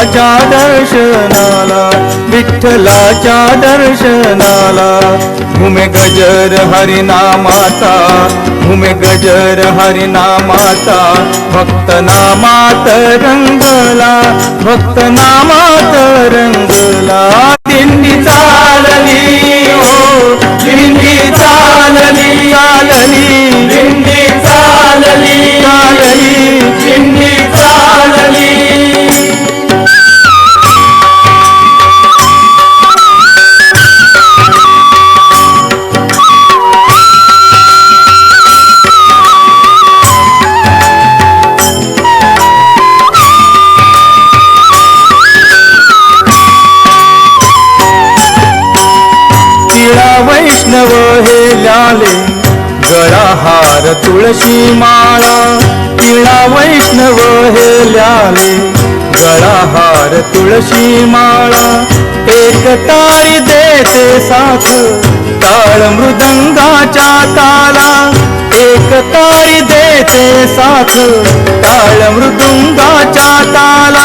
विठ्ठलाच्या दर्शनाला विठ्ठलाच्या दर्शनाला. घुमे गजर हरिनामाचा घुमे गजर हरिनामाचा भक्त नामात रंगला भक्त नामात रंग तिळा वैष्णव हे लाले गळा हार तुळशी माळा तिळा वैष्णव हे लाले गळा हार तुळशी माळा एक ताळी देते साथ ताळ मृदंगाच्या ताला. एक ताळी देते साथ ताळ मृदंगाच्या ताला.